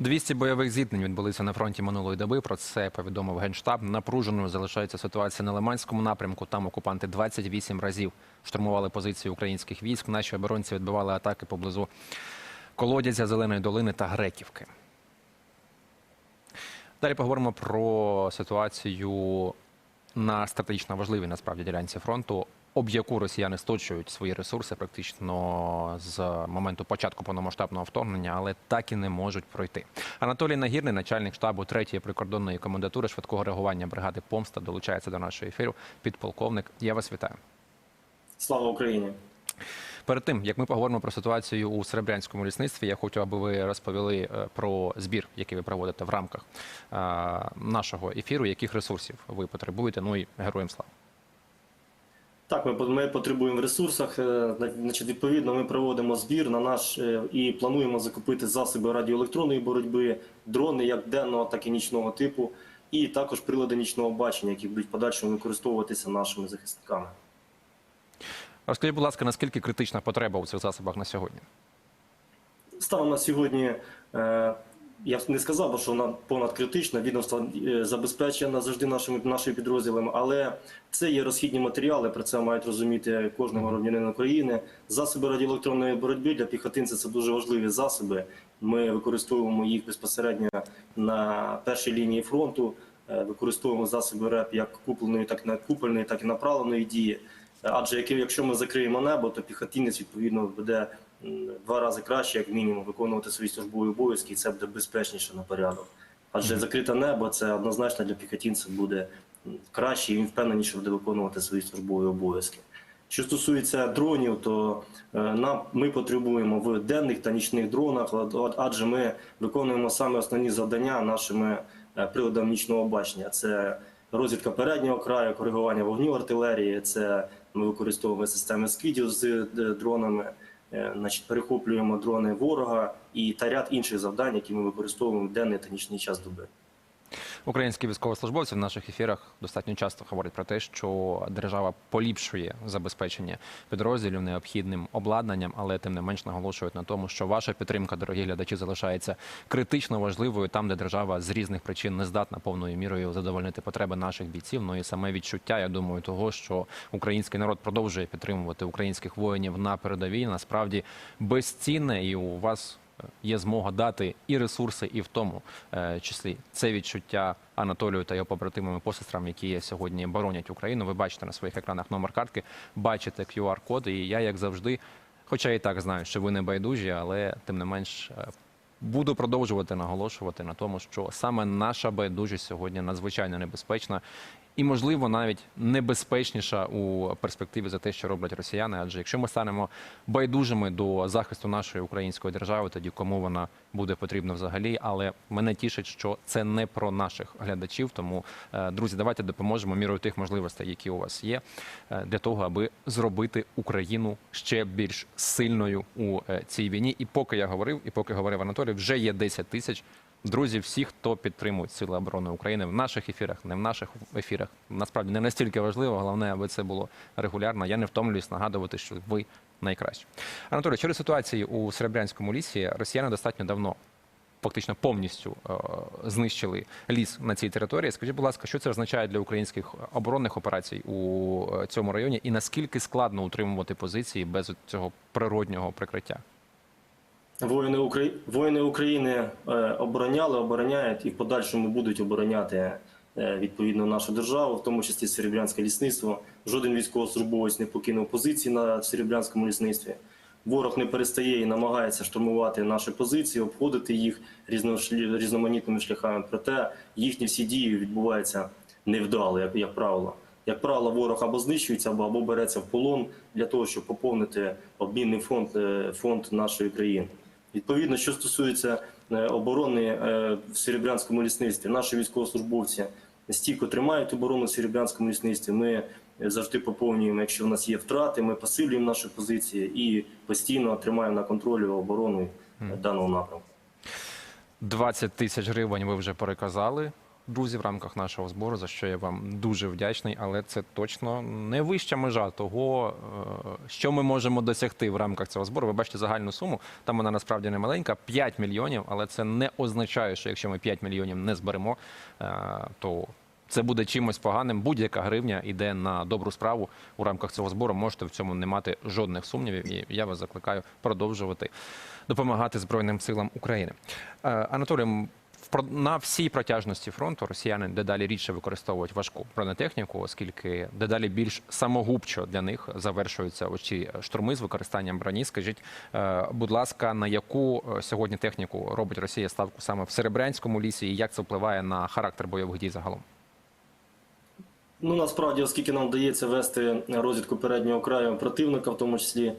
200 бойових зіткнень відбулися на фронті минулої доби. Про це повідомив генштаб. Напруженою залишається ситуація на Лиманському напрямку. Там окупанти 28 разів штурмували позиції українських військ. Наші оборонці відбивали атаки поблизу колодязя Зеленої долини та Греківки. Далі поговоримо про ситуацію на стратегічно важливій насправді ділянці фронту, об яку росіяни сточують свої ресурси практично з моменту початку повномасштабного вторгнення, але так і не можуть пройти. Анатолій Нагірний, начальник штабу 3-ї прикордонної комендатури швидкого реагування бригади Помста, долучається до нашого ефіру. Підполковник, я вас вітаю. Слава Україні! Перед тим як ми поговоримо про ситуацію у Серебрянському лісництві, я хочу, аби ви розповіли е, про збір, який ви проводите в рамках е, нашого ефіру, яких ресурсів ви потребуєте. Ну і героям слава. Так, ми, ми потребуємо в ресурсах. е, Значить, відповідно, ми проводимо збір на наш е, і плануємо закупити засоби радіоелектронної боротьби, дрони як денного, так і нічного типу, і також прилади нічного бачення, які будуть подальшому використовуватися нашими захисниками. Розкажіть, будь ласка, наскільки критична потреба у цих засобах на сьогодні? Станом на сьогодні е, я б не сказав, би, що вона понад критична. Відомство е, забезпечено завжди нашими нашими підрозділами, але це є розхідні матеріали. Про це мають розуміти кожного громадянина України. Засоби радіоелектронної боротьби для піхотинця це дуже важливі засоби. Ми використовуємо їх безпосередньо на першій лінії фронту. Е, Використовуємо засоби РЕП як купленої, так і надкупленої, так і направленої дії. Адже якщо ми закриємо небо, то піхотинець відповідно буде два рази краще, як мінімум, виконувати свої службові обов'язки, і це буде безпечніше на порядок. Адже закрите небо це однозначно для піхотинця буде краще і він впевненіше буде виконувати свої службові обов'язки. Що стосується дронів, то е, нам ми потребуємо в денних та нічних дронах, адже ми виконуємо саме основні завдання нашими е, приладами нічного бачення. Це розвідка переднього краю, коригування вогню артилерії. Це ми використовуємо системи скидів з е, дронами. Е, Значить, перехоплюємо дрони ворога і та ряд інших завдань, які ми використовуємо в денний та нічний час доби. Українські військовослужбовці в наших ефірах достатньо часто говорять про те, що держава поліпшує забезпечення підрозділів необхідним обладнанням, але тим не менш наголошують на тому, що ваша підтримка, дорогі глядачі, залишається критично важливою там, де держава з різних причин не здатна повною мірою задовольнити потреби наших бійців. Ну і саме відчуття, я думаю, того, що український народ продовжує підтримувати українських воїнів на передовій, насправді безцінне, і у вас є змога дати і ресурси, і в тому е, числі це відчуття Анатолію та його побратимам і посестрам, які сьогодні боронять Україну. Ви бачите на своїх екранах номер картки, бачите QR-код, і я, як завжди, хоча і так знаю, що ви не байдужі, але тим не менш. е, Буду продовжувати наголошувати на тому, що саме наша байдужість сьогодні надзвичайно небезпечна і, можливо, навіть небезпечніша у перспективі за те, що роблять росіяни. Адже якщо ми станемо байдужими до захисту нашої української держави, тоді кому вона буде потрібна взагалі. Але мене тішить, що це не про наших глядачів. Тому, е, друзі, давайте допоможемо мірою тих можливостей, які у вас є, е, для того, аби зробити Україну ще більш сильною у е, цій війні. І поки я говорив, і поки говорив Анатолій, вже є 10 тисяч. Друзі, всі, хто підтримують Сили оборони України в наших ефірах, не в наших ефірах, насправді не настільки важливо. Головне, аби це було регулярно. Я не втомлююсь нагадувати, що ви найкращі. Анатолій, через ситуації у Серебрянському лісі росіяни достатньо давно. Фактично повністю е, знищили ліс на цій території. Скажіть, будь ласка, що це означає для українських оборонних операцій у е, цьому районі, і наскільки складно утримувати позиції без цього природнього прикриття? Воїни, Украї... Воїни України е, обороняли, обороняють і в подальшому будуть обороняти е, відповідно нашу державу, в тому числі Серебрянське лісництво. Жоден військовослужбовець не покинув позиції на Серебрянському лісництві. Ворог не перестає і намагається штурмувати наші позиції, обходити їх різноманітними шляхами. Проте їхні всі дії відбуваються невдало, як, як правило. Як правило, ворог або знищується, або, або береться в полон для того, щоб поповнити обмінний фонд, е, фонд нашої країни. Відповідно, що стосується е, оборони е, в Серебрянському лісництві, наші військовослужбовці стійко тримають оборону в Серебрянському лісництві. Ми завжди поповнюємо, якщо в нас є втрати, ми посилюємо наші позиції і постійно тримаємо на контролі оборону е, даного напрямку. 20 тисяч гривень ви вже переказали друзі, в рамках нашого збору, за що я вам дуже вдячний, але це точно не вища межа того, е, що ми можемо досягти в рамках цього збору. Ви бачите загальну суму. Там вона насправді не маленька 5 мільйонів, але це не означає, що якщо ми 5 мільйонів не зберемо, е, то це буде чимось поганим. Будь-яка гривня йде на добру справу у рамках цього збору. Можете в цьому не мати жодних сумнівів. І я вас закликаю продовжувати допомагати Збройним силам України. Е, Анатолій, на всій протяжності фронту росіяни дедалі рідше використовують важку бронетехніку, оскільки дедалі більш самогубчо для них завершуються оці штурми з використанням броні. Скажіть, е, будь ласка, на яку е, сьогодні техніку робить Росія ставку саме в Серебрянському лісі, і як це впливає на характер бойових дій загалом? Ну насправді, оскільки нам вдається вести розвідку переднього краю противника, в тому числі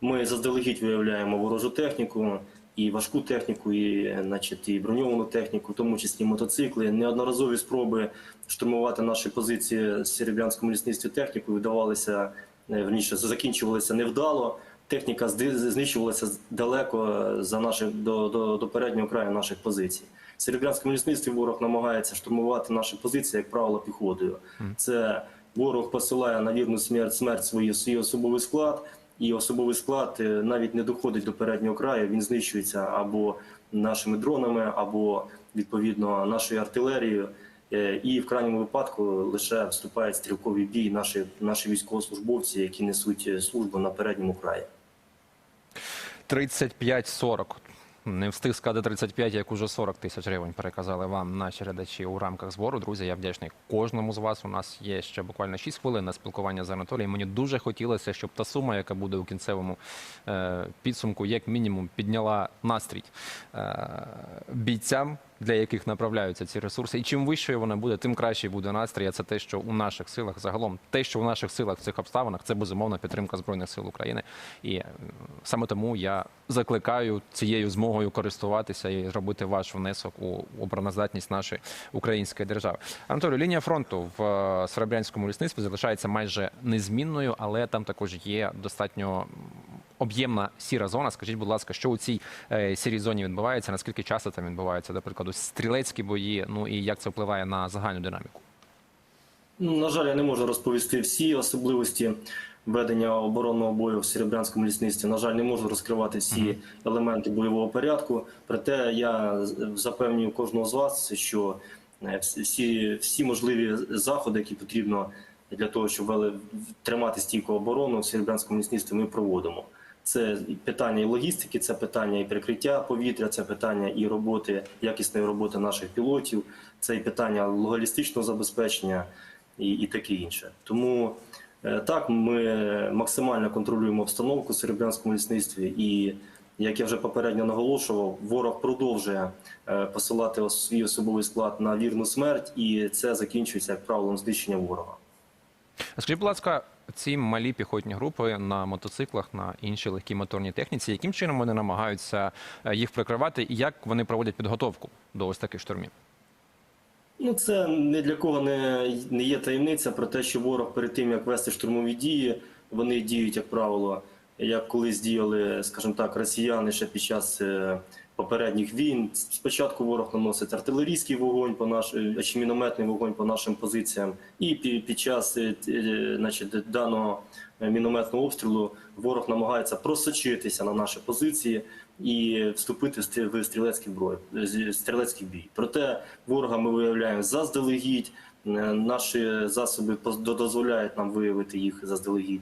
ми заздалегідь виявляємо ворожу техніку, і важку техніку, і, значить, і броньовану техніку, в тому числі мотоцикли. Неодноразові спроби штурмувати наші позиції в Серебрянському лісництві технікою вдавалися е, верніше, закінчувалися невдало. Техніка знищувалася далеко за наші, до, до, до переднього краю наших позицій. В Серебрянському лісництві ворог намагається штурмувати наші позиції, як правило, піхотою. Це ворог посилає на вірну смерть смерть свої, свій особовий склад, і особовий склад е, навіть не доходить до переднього краю. Він знищується або нашими дронами, або відповідно нашою артилерією. Е, І в крайньому випадку лише вступають в стрілковий бій наші, наші військовослужбовці, які несуть е, службу на передньому краї. 35-40. Не встиг сказати 35, як уже 40 тисяч гривень переказали вам наші глядачі у рамках збору. Друзі, я вдячний кожному з вас. У нас є ще буквально 6 хвилин на спілкування з Анатолієм. Мені дуже хотілося, щоб та сума, яка буде у кінцевому е, підсумку, як мінімум, підняла настрій е, бійцям, для яких направляються ці ресурси. І чим вищою вона буде, тим кращий буде настрій. Це те, що у наших силах загалом, те, що у наших силах в цих обставинах, це безумовна підтримка збройних сил України. І саме тому я закликаю цією змогою користуватися і зробити ваш внесок у обороноздатність нашої української держави. Анатолій, лінія фронту в е, Серебрянському лісництві залишається майже незмінною, але там також є достатньо об'ємна сіра зона. Скажіть, будь ласка, що у цій е, сірій зоні відбувається? Наскільки часто там відбуваються, до прикладу, стрілецькі бої? Ну і як це впливає на загальну динаміку? Ну, На жаль, я не можу розповісти всі особливості ведення оборонного бою в Серебрянському лісництві. На жаль, не можу розкривати всі елементи бойового порядку. Проте я запевнюю кожного з вас, що е, всі, всі можливі заходи, які потрібно для того, щоб вели- тримати стійку оборону в Серебрянському лісництві, ми проводимо. Це питання і логістики, це питання і прикриття повітря, це питання і роботи, якісної роботи наших пілотів, це і питання логістичного забезпечення і, і таке інше. Тому е, так, ми максимально контролюємо обстановку в Серебрянському лісництві, і як я вже попередньо наголошував, ворог продовжує е, посилати ос- свій особовий склад на вірну смерть, і це закінчується як правилом знищення ворога. Скажіть, будь ласка, ці малі піхотні групи на мотоциклах, на іншій легкій моторній техніці, яким чином вони намагаються е, їх прикривати, і як вони проводять підготовку до ось таких штурмів? Ну, це ні для кого не, не є таємниця про те, що ворог перед тим, як вести штурмові дії, вони діють, як правило, як колись діяли, скажімо так, росіяни ще під час е, попередніх війн. Спочатку ворог наносить артилерійський вогонь по наш, е, чи мінометний вогонь по нашим позиціям, і під, час е, е, значить, даного мінометного обстрілу ворог намагається просочитися на наші позиції і вступити в стрі- в стрілецький бой, з- стрілецький бій. Проте ворога ми виявляємо заздалегідь. Наші засоби дозволяють нам виявити їх заздалегідь.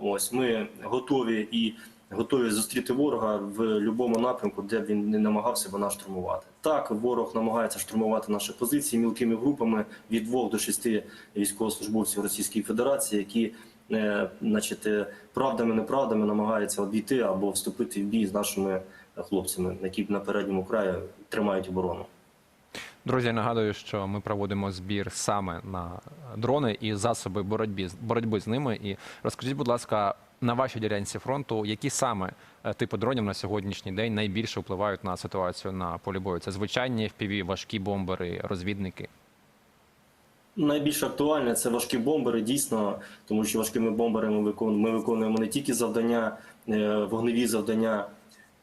Ось ми готові і готові зустріти ворога в будь-якому напрямку, де б він не намагався нас штурмувати. Так, ворог намагається штурмувати наші позиції мілкими групами від двох до шести військовослужбовців Російської Федерації, які е, значить, е, правдами неправдами намагаються обійти або вступити в бій з нашими хлопцями, які на передньому краї тримають оборону. Друзі, нагадую, що ми проводимо збір саме на дрони і засоби боротьби, боротьби з ними. І розкажіть, будь ласка, на вашій ділянці фронту, які саме е, типи дронів на сьогоднішній день найбільше впливають на ситуацію на полі бою? Це звичайні FPV, важкі бомбери, розвідники. Найбільш актуальне це важкі бомбери, дійсно, тому що важкими бомберами ми виконуємо не тільки завдання, е, вогневі завдання,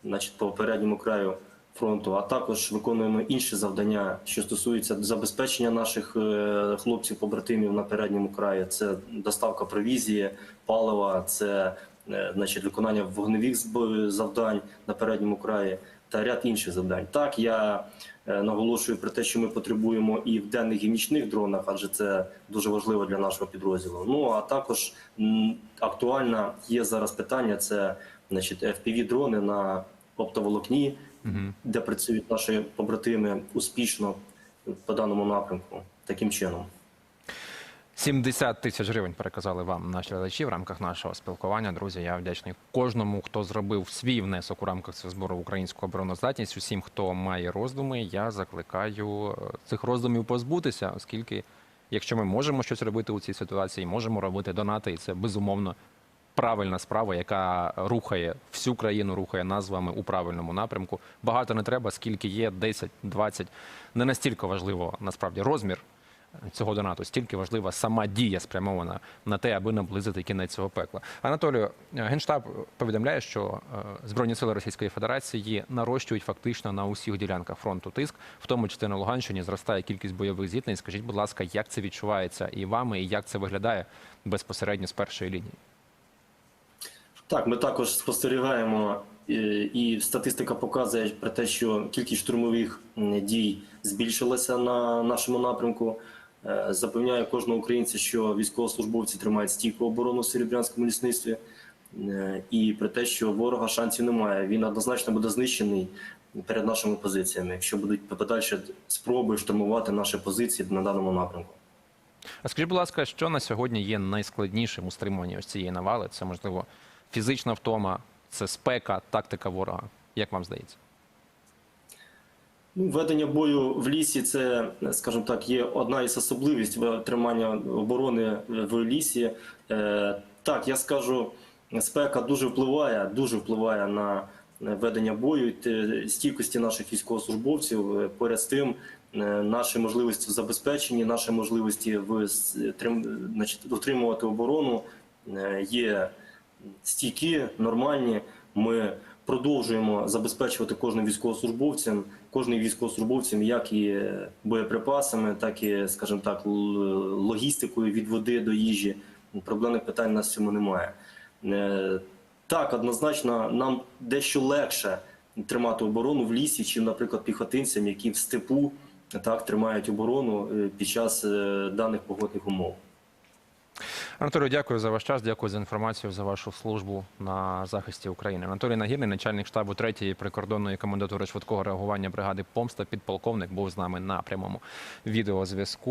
значить, по передньому краю фронту, а також виконуємо інші завдання, що стосуються забезпечення наших е, хлопців, побратимів на передньому краї. Це доставка провізії, палива, це е, значить, виконання вогневих завдань на передньому краї та ряд інших завдань. Так, я е, наголошую про те, що ми потребуємо і в денних і нічних дронах, адже це дуже важливо для нашого підрозділу. Ну а також м, актуальна є зараз питання: це значить fpv дрони на оптоволокні, де працюють наші побратими успішно по даному напрямку. Таким чином. 70 тисяч гривень переказали вам наші глядачі в рамках нашого спілкування. Друзі, я вдячний кожному, хто зробив свій внесок у рамках цього збору в українську обороноздатність. Усім, хто має роздуми, я закликаю е, цих роздумів позбутися, оскільки, якщо ми можемо щось робити у цій ситуації, можемо робити донати, і це безумовно правильна справа, яка рухає всю країну, рухає нас з вами у правильному напрямку. Багато не треба, скільки є, 10, 20. Не настільки важливо насправді розмір цього донату, стільки важлива сама дія спрямована на те, аби наблизити кінець цього пекла. Анатолію, е, генштаб повідомляє, що е, збройні сили Російської Федерації нарощують фактично на усіх ділянках фронту тиск, в тому числі на Луганщині зростає кількість бойових зіткнень. Скажіть, будь ласка, як це відчувається і вами, і як це виглядає безпосередньо з першої лінії? Так, ми також спостерігаємо, е, і статистика показує про те, що кількість штурмових дій збільшилася на нашому напрямку. Е, Запевняю кожного українця, що військовослужбовці тримають стійку оборону в Серебрянському лісництві, Е, і про те, що ворога шансів немає. Він однозначно буде знищений перед нашими позиціями, якщо будуть подальші спроби штурмувати наші позиції на даному напрямку. А скажіть, будь ласка, що на сьогодні є найскладнішим у стримуванні ось цієї навали? Це можливо фізична втома, це спека, тактика ворога. Як вам здається? Ну, Ведення бою в лісі це, скажімо так, є одна із особливостей тримання оборони в лісі. Е, Так, я скажу, спека дуже впливає, дуже впливає на ведення бою, стійкості наших військовослужбовців. Е, Поряд з тим, е, наші можливості в забезпеченні, наші можливості в значить, утримувати оборону є стійкі, нормальні. Ми продовжуємо забезпечувати кожним військовослужбовцям, кожним військовослужбовцям, як і боєприпасами, так і, скажімо так, логістикою від води до їжі. Проблемних питань у нас в цьому немає. Е, Так, однозначно, нам дещо легше тримати оборону в лісі, чим, наприклад, піхотинцям, які в степу так тримають оборону е, під час е, даних погодних умов. Анатолію, дякую за ваш час, дякую за інформацію, за вашу службу на захисті України. Анатолій Нагірний, начальник штабу 3-ї прикордонної комендатури швидкого реагування бригади Помста, підполковник, був з нами на прямому відеозв'язку.